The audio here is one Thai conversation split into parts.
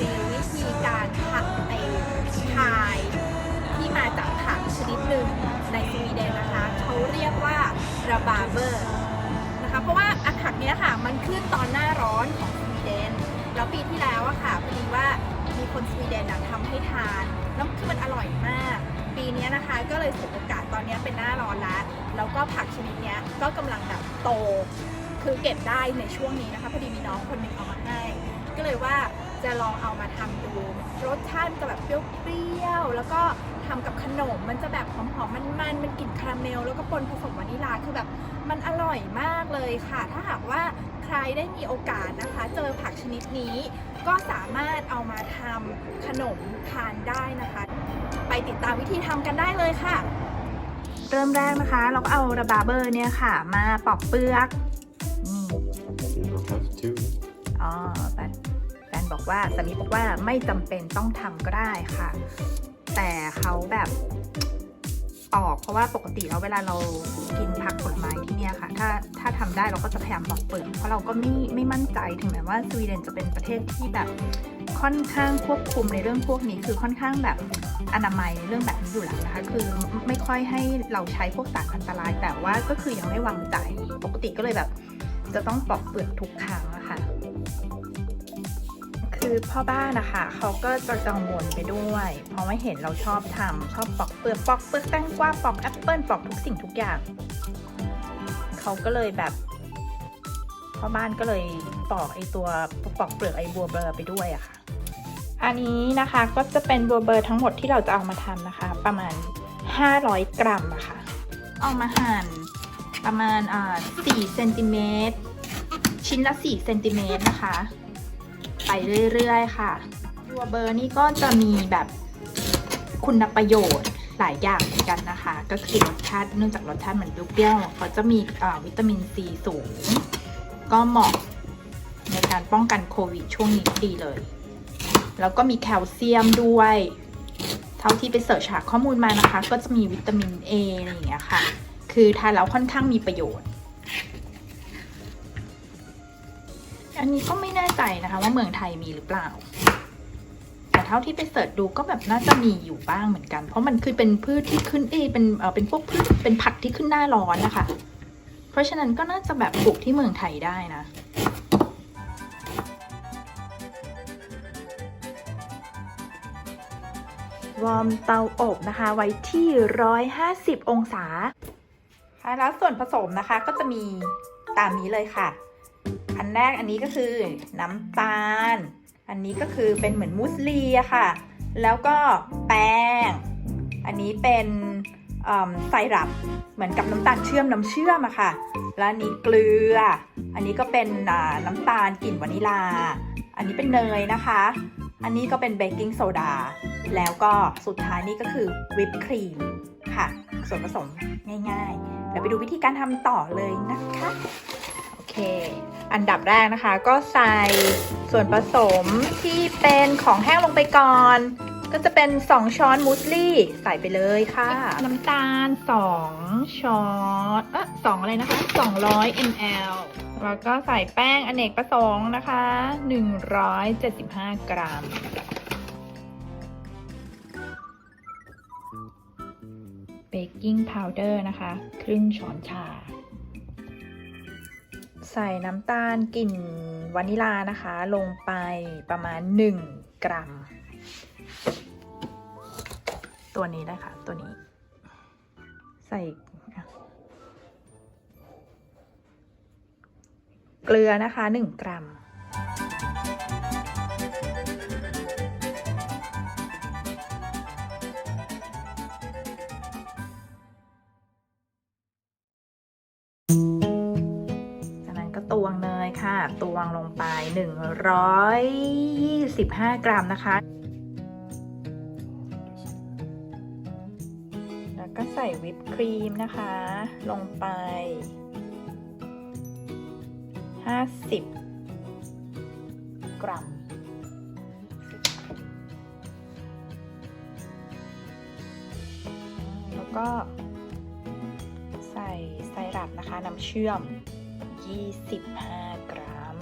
มีวิธีการผักไนพายที่มาจากผักชนิดหนึ่งในสวีเดนนะคะเขาเรียกว่าระบาเบอร์นะคะเพราะว่าอาผักเนี้ยค่ะมันขึ้นตอนหน้าร้อนของสวีเดน แล้วปีที่แล้วอะค่ะพอดีว่ามีคนสวีเดนทำให้ทานแล้วคือมันอร่อยมาก ปีนี้นะคะก็เลยสุดโอกาสตอนนี้เป็นหน้าร้อนแล้วแล้วก็ผักชนิดเนี้ยก็กำลังแบบโตคือเก็บได้ในช่วงนี้นะคะพอดีมีน้องคนหนึ่งเอามาให้ ก็เลยว่า จะลองเอามาทำดู รสชาติมันจะแบบเปรี้ยวๆแล้วก็ทำกับขนมมันจะแบบหอมๆมันๆมันกลิ่นคาราเมล แล้วก็ปนผสมวานิลลาคือแบบมันอร่อยมากเลยค่ะ ถ้าหากว่าใครได้มีโอกาสนะคะ เจอผักชนิดนี้ ก็สามารถเอามาทำขนมทานได้นะคะ ไปติดตามวิธีทำกันได้เลยค่ะ เริ่มแรกนะคะ เราก็เอาระบาเบอร์เนี่ยค่ะ มาปอกเปลือก บอกว่าสามีบอกว่าไม่จำเป็นต้องทำก็ได้ค่ะ แต่เขาแบบออกเพราะว่าปกติแล้วเวลาเรากินผักผลไม้ที่เนี่ยค่ะ ถ้าถ้าทำได้เราก็จะพยายามปอกเปลือกเพราะเราก็ไม่ไม่มั่นใจถึงแม้ว่าสวีเดนจะเป็นประเทศที่แบบค่อนข้างควบคุมในเรื่องพวกนี้คือค่อนข้างแบบอนามัยในเรื่องแบบนี้อยู่แล้วนะคะคือไม่ค่อยให้เราใช้พวกสารอันตราย แต่ว่าก็คือยังไม่วางใจ ปกติก็เลยแบบจะต้องปอกเปลือกทุกครั้งอะค่ะ คือพ่อบ้านนะคะเขาก็จะกังวลไปด้วย เพราะว่าเห็นเราชอบทำชอบปอกเปลือกปอกเปลือกแตงกวาปอกแอปเปิลปอกทุกสิ่งทุกอย่างเขาก็เลยแบบพ่อบ้านก็เลยปอกไอตัวปอกเปลือกไอบัวเบอร์ไปด้วยอะค่ะ อันนี้นะคะก็จะเป็นบัวเบอร์ทั้งหมดที่เราจะเอามาทำนะคะ ประมาณ 500 กรัมนะคะ เอามาหั่นประมาณอ่า4เซนติเมตรชิ้นละ4เซนติเมตรนะคะ ไปเรื่อยๆ ค่ะ ตัวเบอร์นี่ก็จะมีแบบคุณประโยชน์หลายอย่างเหมือนกันนะคะ ก็คือรสชาติเนื่องจากรสชาติเหมันเปรี้ยวๆเขาจะมีวิตามินซีสูง ก็เหมาะในการป้องกันโควิดช่วงนี้ดีเลย แล้วก็มีแคลเซียมด้วย เท่าที่ไปเสิร์ชหาข้อมูลมานะคะ ก็จะมีวิตามิน A อะไรอย่างเงี้ยค่ะ คือทานแล้วค่อนข้างมีประโยชน์ อันนี้ก็ไม่แน่ใจนะคะว่าเมืองไทยมีหรือเปล่า แต่เท่าที่ไปเสิร์ชดูก็แบบน่าจะมีอยู่บ้างเหมือนกัน เพราะมันคือเป็นพืชที่ขึ้นเอยเป็นเออเป็นพวกพืชเป็นผักที่ขึ้นหน้าร้อนนะคะ เพราะฉะนั้นก็น่าจะแบบปลูกที่เมืองไทยได้นะวอร์มเตาอบนะคะ ไว้ที่ 150 องศา ค่ะ แล้วส่วนผสมนะคะก็จะมีตามนี้เลยค่ะอั นแรกอันนี้ก็คือน้ำตาล อันนี้ก็คือเป็นเหมือนมุสลีอะค่ะ แล้วก็แป้ง อันนี้เป็นไซรัปเหมือนกับน้ำตาลเชื่อมน้ำเชื่อมอะค่ะ แล้วนนี้เกลือ อันนี้ก็เป็นน้ำตาลกลิ่นวานิลา อันนี้เป็นเนยนะคะ อันนี้ก็เป็นเบกกิ้งโซดา แล้วก็สุดท้ายนี่ก็คือวิปครีมค่ะ ส่วนผสมง่ายๆ เดี๋ยวไปดูวิธีการทำต่อเลยนะคะ โอเค อันดับแรกนะคะ ก็ใส่ส่วนผสมที่เป็นของแห้งลงไปก่อน ก็จะเป็น 2 ช้อนมูสลี่ ใส่ไปเลยค่ะ น้ำตาล 2 ช้อนเออสองอะไรนะคะ 200 ml แล้วก็ใส่แป้งอเนกประสงค์นะคะ 175 กรัมเบกกิ้งพาวเดอร์นะคะ ครึ่งช้อนชา ใส่น้ำตาลกลิ่นวานิลานะคะ ลงไปประมาณ 1 กรัม ตัวนี้ได้ค่ะ ตัวนี้ ใส่เกลือนะคะ 1 กรัมจากนั้นก็ ตวงเนยค่ะ ตวงลงไป 125 กรัมนะคะ แล้วก็ใส่วิปครีมนะคะ ลงไป 50 กรัมแล้วก็ใส่ไซรัปนะคะ น้ำเชื่อม 25 กรัม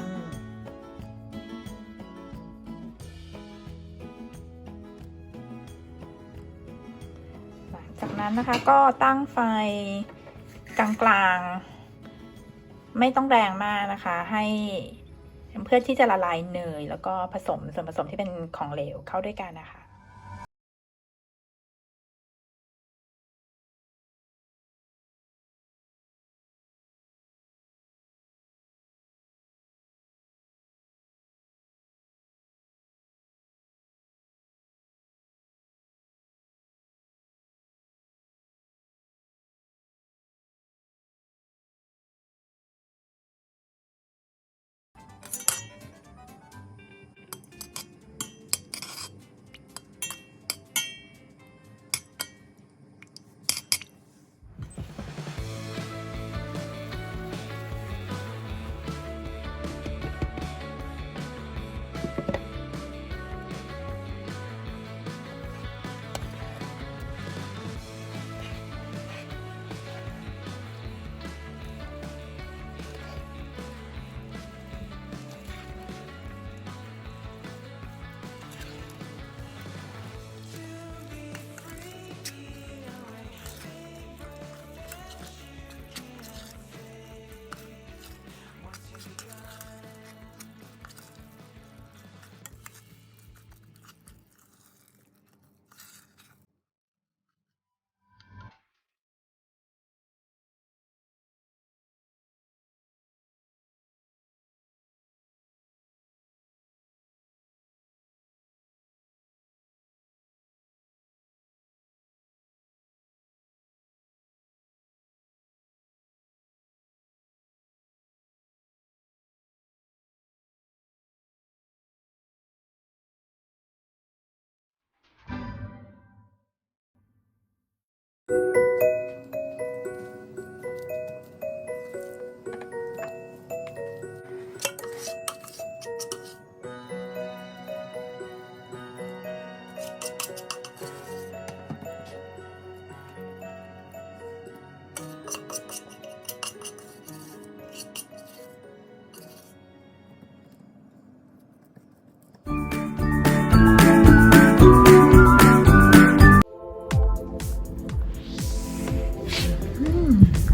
หลังจากนั้นนะคะก็ตั้งไฟกลางๆ ไม่ต้องแรงมากนะคะ ให้เพื่อที่จะละลายเนย แล้วก็ผสมส่วนผสมที่เป็นของเหลวเข้าด้วยกันนะคะ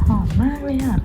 หอมมากเลยอะ